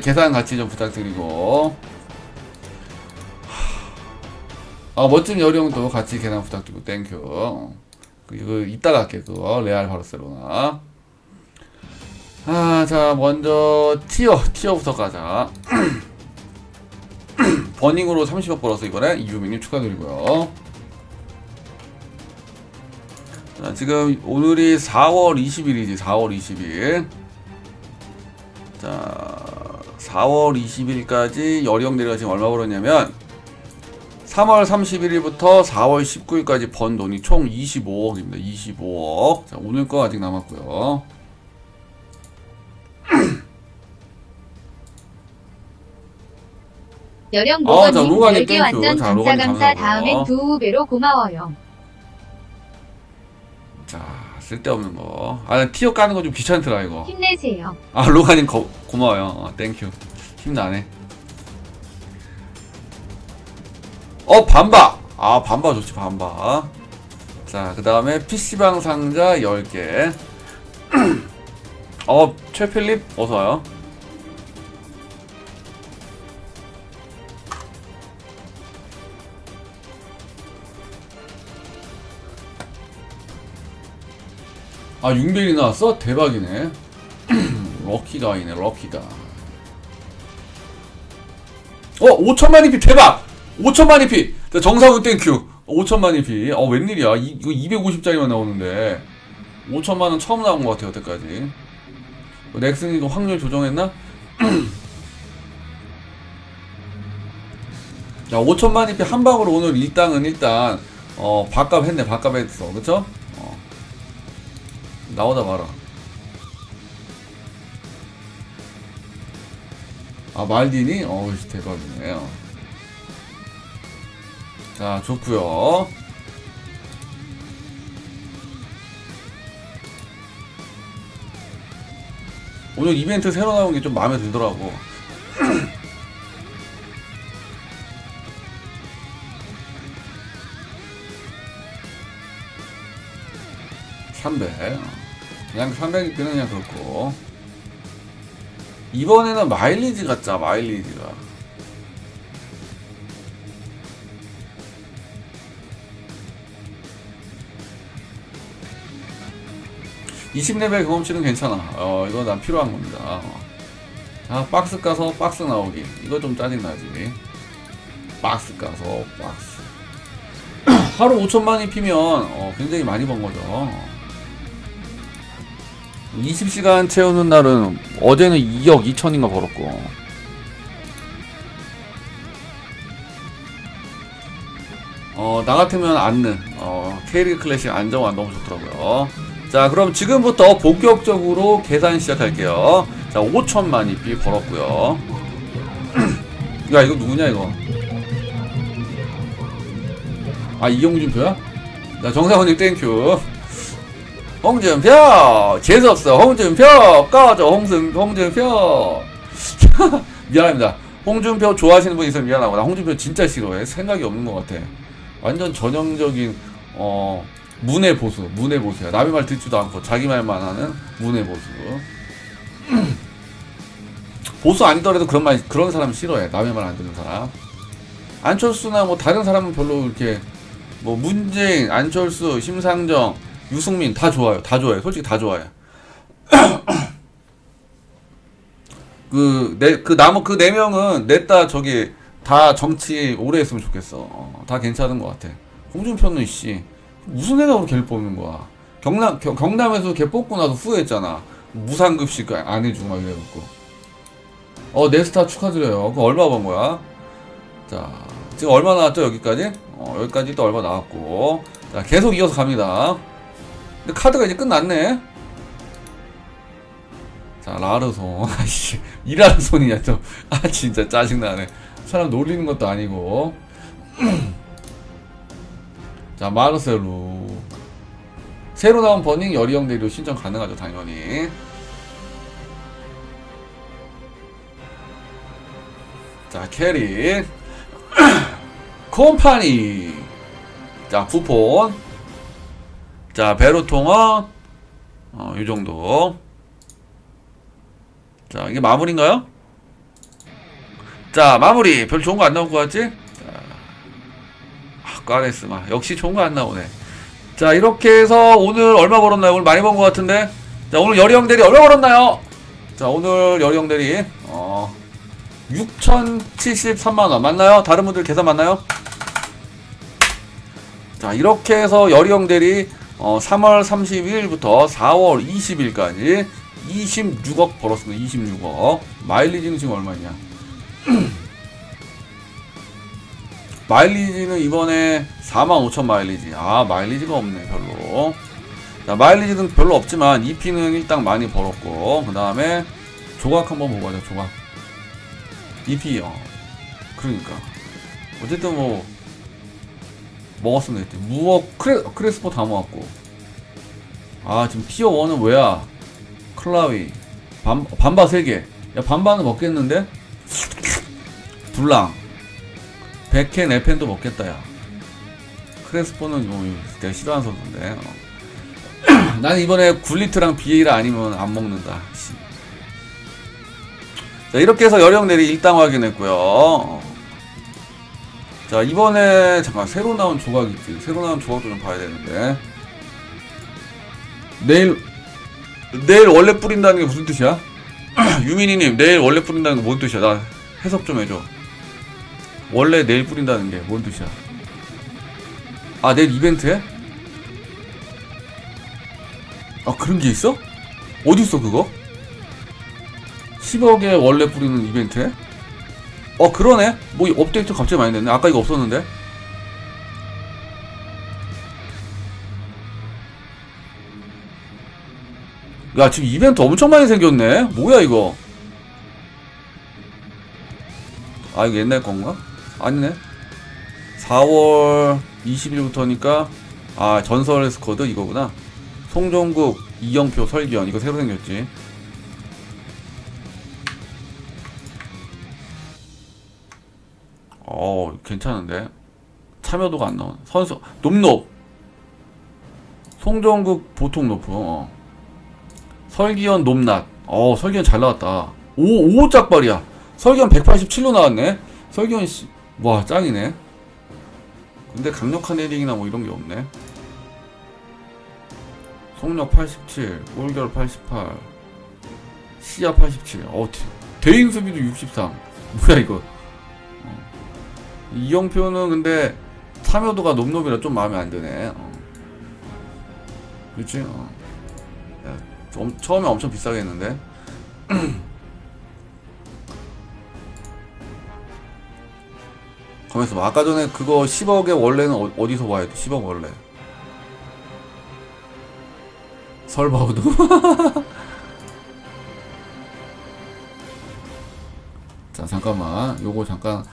계산 같이 좀 부탁드리고. 아 멋진 여령도 같이 계산 부탁드리고. 땡큐 이거 이따가 할게 그거. 레알 바르셀로나. 아 자 먼저 티어 티어부터 가자. 버닝으로 30억 벌어서 이번에 이유민님 축하드리고요. 자 지금 오늘이 4월 20일이지 4월 20일. 자 4월 20일까지 여령대리가 지금 얼마 벌었냐면 3월 31일부터 4월 19일까지 번 돈이 총 25억입니다. 25억. 자, 오늘 거 아직 남았고요. 여령 아, 자, 모건님 로가님 10개 땡큐. 완전 자, 감사 감사. 다음엔 두 배로 고마워요. 자, 쓸데없는 거. 아, 티어 까는 거 좀 귀찮더라, 이거. 힘내세요. 아, 로가님 고, 고마워요. 어, 땡큐. 힘나네. 어, 반바! 아, 반바 좋지, 반바. 자, 그 다음에 PC방 상자 10개. 어, 최필립, 어서와요. 아, 6벨이 나왔어? 대박이네. 럭키가이네, 럭키가. 어, 5천만 EP 대박! 5천만 EP! 자, 정상훈 땡큐. 5천만 EP. 어, 웬일이야. 이, 이거 250짜리만 나오는데. 5천만원 처음 나온 것 같아요, 여태까지. 어, 넥슨이 이거 확률 조정했나? 자, 5천만 EP 한 방으로 오늘 일당은 일단, 어, 밥값 했네, 밥값 했어. 그쵸? 어. 나오다 봐라. 아 말디니? 어우 대박이네요. 자 좋구요. 오늘 이벤트 새로 나온 게 좀 마음에 들더라고. 삼백. 그냥 300이면 그냥 그렇고. 이번에는 마일리지 같자 마일리지가. (20레벨) 경험치는 괜찮아. 어 이거 난 필요한 겁니다. 어. 아 박스 까서 박스 나오기. 이거 좀 짜증나지. 박스 까서 박스. 하루 5천만이 피면 어, 굉장히 많이 번 거죠 20시간 채우는 날은 어제는 2억 2천인가 벌었고. 어, 나 같으면 안는 어, K리그 클래식 안정환 너무 좋더라고요. 자 그럼 지금부터 본격적으로 계산 시작할게요. 자 5천만 입비 벌었고요. 야 이거 누구냐 이거? 아 이용준표야? 자 정상훈님 땡큐 홍준표 재수없어. 홍준표 꺼져. 홍승 홍준표. 미안합니다. 홍준표 좋아하시는 분 있으면 미안하고 나 홍준표 진짜 싫어해. 생각이 없는 것 같아. 완전 전형적인 어 문의 보수 문의 보수야. 남의 말 듣지도 않고 자기 말만 하는 문의 보수. 보수 아니더라도 그런 말 그런 사람 싫어해. 남의 말 안 듣는 사람. 안철수나 뭐 다른 사람은 별로 이렇게 뭐 문재인 안철수 심상정 유승민 다 좋아요. 다 좋아요. 솔직히 다 좋아요. 그 네 그 나머 그 네 명은 냈다 저기 다 정치 오래 했으면 좋겠어. 어, 다 괜찮은 것 같아. 홍준표는 씨 무슨 생각으로 걔를 뽑는 거야? 경남 겨, 경남에서 걔 뽑고 나서 후회했잖아. 무상급식 안 해주고 막 이래갖고. 어 네스타 축하드려요. 그 얼마 번 거야? 자 지금 얼마 나왔죠 여기까지? 어 여기까지 또 얼마 나왔고. 자 계속 이어서 갑니다. 근데 카드가 이제 끝났네. 자, 라르손. 아씨, 이라르손이냐, 또. 아, 진짜 짜증나네. 사람 놀리는 것도 아니고. 자, 마르셀루. 새로 나온 버닝 여리형 대리로 신청 가능하죠, 당연히. 자, 캐리. 콤파니. 자, 쿠폰. 자, 베로통어, 어, 이 정도. 자, 이게 마무리인가요? 자 마무리 별 좋은 거 안 나올 것 같지? 자, 아 까레스마 역시 좋은 거 안 나오네 자 이렇게 해서 오늘 얼마 벌었나요? 오늘 많이 번 것 같은데 자 오늘 여리형 대리 얼마 벌었나요? 자 오늘 여리형 대리 어 6,073만원 맞나요? 다른 분들 계산 맞나요? 자 이렇게 해서 여리형 대리 어, 3월 31일부터 4월 20일까지 26억 벌었습니다. 26억. 마일리지는 지금 얼마냐? 마일리지는 이번에 4만 5천 마일리지. 아, 마일리지가 없네, 별로. 자, 마일리지는 별로 없지만, EP는 일단 많이 벌었고, 그 다음에 조각 한번 보고 가자, 조각. EP, 어. 그러니까. 어쨌든 뭐, 먹었으면 됐지. 무억, 크레, 크레스포 다 모았고. 아, 지금 티어 1은 뭐야? 클라위. 반, 반바 3개. 야, 반바는 먹겠는데? 블랑. 백켄, 에펜도 먹겠다, 야. 크레스포는 뭐, 내가 싫어하는 선수인데. 어. 나는 이번에 굴리트랑 비에이라 아니면 안 먹는다. 씨. 자, 이렇게 해서 여령 내리 일당 확인했고요. 어. 자, 이번에, 잠깐, 새로 나온 조각 있지. 새로 나온 조각도 좀 봐야 되는데. 내일, 내일 원래 뿌린다는 게 무슨 뜻이야? 유민이님, 내일 원래 뿌린다는 게 뭔 뜻이야? 나 해석 좀 해줘. 원래 내일 뿌린다는 게 뭔 뜻이야? 아, 내일 이벤트에? 아, 그런 게 있어? 어디 있어, 그거? 10억에 원래 뿌리는 이벤트에? 어, 그러네? 뭐, 업데이트 갑자기 많이 됐네. 아까 이거 없었는데? 야, 지금 이벤트 엄청 많이 생겼네? 뭐야, 이거? 아, 이거 옛날 건가? 아니네. 4월 20일부터니까, 아, 전설 스쿼드 이거구나. 송종국, 이영표, 설기현. 이거 새로 생겼지. 어, 괜찮은데? 참여도가 안 나오네. 선수, 높높. 송정국 보통 높음. 어. 설기현 높낮. 어, 설기현 잘 나왔다. 오, 오 짝발이야. 설기현 187로 나왔네. 설기현 씨, 와, 짱이네. 근데 강력한 헤딩이나 뭐 이런 게 없네. 속력 87, 골결 88, 시야 87. 어, 대- 대인 수비도 63. 뭐야 이거? 어. 이영표는 근데 참여도가 높높이라 좀 마음에 안 드네. 어. 그렇지? 어. 야, 좀- 처음에 엄청 비싸게 했는데. 가만있어 봐. 아까 전에 그거 10억에 원래는 어, 어디서 와야 돼? 10억 원래. 설바우드. 자, 잠깐만. 요거 잠깐